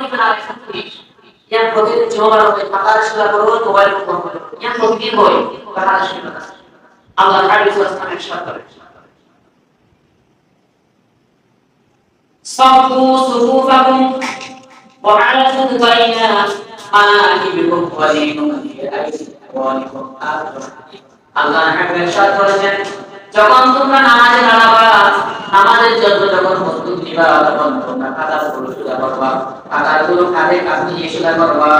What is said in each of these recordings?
দিবেন আর একশো তিরিশ ইয়ান প্রতিদিন জমা হবে টাকার সেবা করবো মোবাইল ফোন করবো ইয়ান প্রতিদিন বই টাকার সেবা আল্লাহ হাবিব ইসলামের শর্ত صفوا صفوفكم وعلى بين مناكبكم ولينوا في أيديكم আল্লাহ হাবিবের সাথ করেছেন যখন তোমরা নামাজে দাঁড়াবা, নামাজের জন্য যখন প্রস্তুত নিবা, তখন তোমরা কাতারগুলো সোজা করবা, কাতারগুলো কাঁধে কাঁধ নিয়ে সোজা করবা,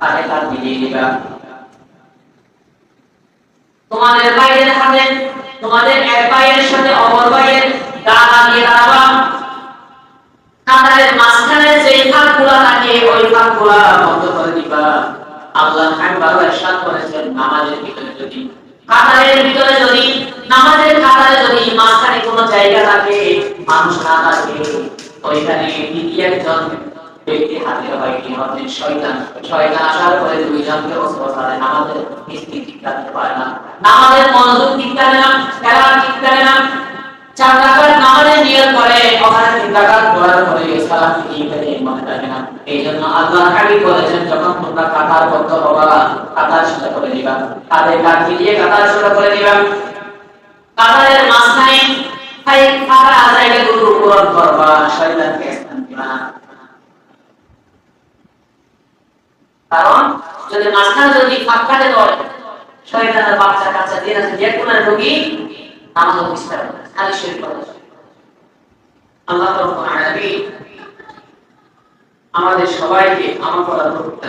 কাঁধে কাঁধ মিলিয়ে নিবা। তোমাদের বাইরের হাতে তোমাদের এক পায়ের সাথে অপর পায়ের গা লাগিয়ে দাঁড়াবা। কাতারের মাঝখানে যে ফাঁকগুলা থাকে, ওই ফাঁকগুলা বন্ধ করে দিবা। আল্লাহ একবার ইরশাদ করেছেন, নামাজের ভিতরে যদি কাতারের ভিতরে যদি, নামাজের কাতারে যদি মাঝখানে কোনো জায়গা থাকে, মানুষ না থাকে ওইখানে দ্বিতীয় একজন ব্যক্তি হাতে হয় কি হবে শয়তান। শয়তান আসার পরে দুইজনকে অস্ত্র নামাজের স্থিতি রাখতে পারে না। নামাজের মনোযোগ ঠিক থাকে না খেলা ঠিক থাকে না চার রাকাত নামাজে নিয়ত করে রাকাত পড়ার পরে সালাম ফিরিয়ে মনে থাকে না। এই জন্য আল্লাহ হাবিব বলেছেন, যখন তোমরা কাতার বদ্ধ হবা, কাতার সোজা করে দিবা কাঁধে কাঁধ মিলিয়ে কাতার সোজা করে দিবা কাতারের মাঝখানে ফাই ফাঁকা জায়গাগুলো পূরণ করবা, শয়তানকে স্থান দিবা। কারণ, যদি মাঝখানে যদি ফাঁকা দেওয়া শয়তানের বাচ্চা কাচ্চা দিয়ে আছে যে কোনো রোগী নামাজ বিস্তার খালি শরীর আল্লাহ আমাদের সবাইকে আমার কথা করতে